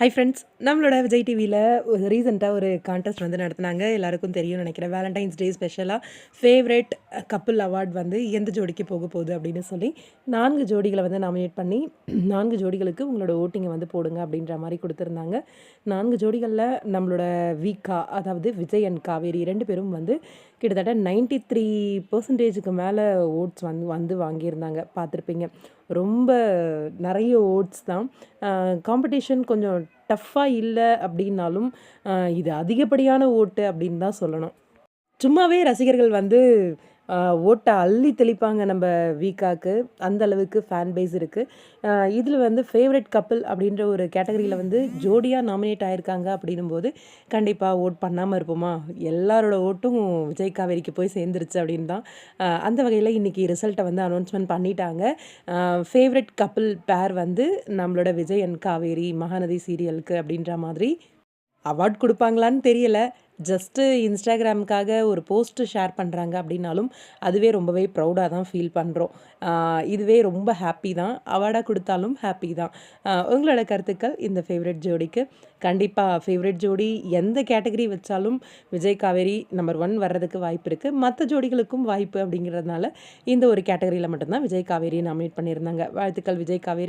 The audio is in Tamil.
ஹை ஃப்ரெண்ட்ஸ் நம்மளோட விஜய் டிவியில் ஒரு ரீசெண்டாக ஒரு கான்டெஸ்ட் வந்து நடத்துனாங்க. எல்லாருக்கும் தெரியும்னு நினைக்கிறேன். வேலண்டைன்ஸ் டே ஸ்பெஷலாக ஃபேவரட் கப்புள் அவார்ட் வந்து எந்த ஜோடிக்கு போக போகுது அப்படின்னு சொல்லி நான்கு ஜோடிகளை வந்து நாமினேட் பண்ணி நான்கு ஜோடிகளுக்கு உங்களோட ஓட்டிங்கை வந்து போடுங்க அப்படின்ற மாதிரி கொடுத்துருந்தாங்க. நான்கு ஜோடிகளில் நம்மளோட வீக்கா அதாவது விஜய் அண்ட் காவேரி ரெண்டு பேரும் வந்து கிட்டத்தட்ட நைன்டி த்ரீ பர்சன்டேஜுக்கு மேலே ஓட்ஸ் வந்து வந்து வாங்கியிருந்தாங்க. பார்த்துருப்பீங்க. ரொம்ப நிறைய ஓட்ஸ் தான். காம்படிஷன் கொஞ்சம் டஃப்பாக இல்லை அப்படின்னாலும் இது அதிகப்படியான ஓட்டு அப்படின்னு தான் சொல்லணும். சும்மாவே ரசிகர்கள் வந்து ஓட்டை அள்ளி தெளிப்பாங்க நம்ம வீக்காக்கு. அந்த அளவுக்கு ஃபேன் பேஸ் இருக்குது இதில் வந்து ஃபேவரட் கப்பிள் அப்படின்ற ஒரு கேட்டகரியில் வந்து ஜோடியாக நாமினேட் ஆகியிருக்காங்க அப்படின்னும் போது கண்டிப்பாக ஓட் பண்ணாமல் இருப்போமா? எல்லாரோட ஓட்டும் விஜய் காவேரிக்கு போய் சேர்ந்துருச்சு அப்படின்னு தான் அந்த வகையில் இன்றைக்கி ரிசல்ட்டை வந்து அனௌன்ஸ்மெண்ட் பண்ணிட்டாங்க. ஃபேவரட் கப்பிள் பேர் வந்து நம்மளோட விஜய் அண்ட் காவேரி மகாநதி சீரியலுக்கு அப்படின்ற மாதிரி அவார்ட் கொடுப்பாங்களான்னு தெரியல. ஜஸ்ட்டு இன்ஸ்டாகிராமுக்காக ஒரு போஸ்ட்டு ஷேர் பண்ணுறாங்க அப்படின்னாலும் அதுவே ரொம்பவே ப்ரௌடாக தான் ஃபீல் பண்ணுறோம். இதுவே ரொம்ப ஹாப்பி தான். அவார்டாக கொடுத்தாலும் ஹாப்பி தான். உங்களோட கருத்துக்கள் இந்த ஃபேவரட் ஜோடிக்கு. கண்டிப்பாக ஃபேவரட் ஜோடி எந்த கேட்டகரி வச்சாலும் விஜய் காவேரி நம்பர் ஒன் வர்றதுக்கு வாய்ப்பு இருக்குது மற்ற ஜோடிகளுக்கும் வாய்ப்பு அப்படிங்கிறதுனால இந்த ஒரு கேட்டகரியில் மட்டும்தான் விஜய் காவேரி நாமினேட் பண்ணியிருந்தாங்க. வாழ்த்துக்கள் விஜய் காவேரி.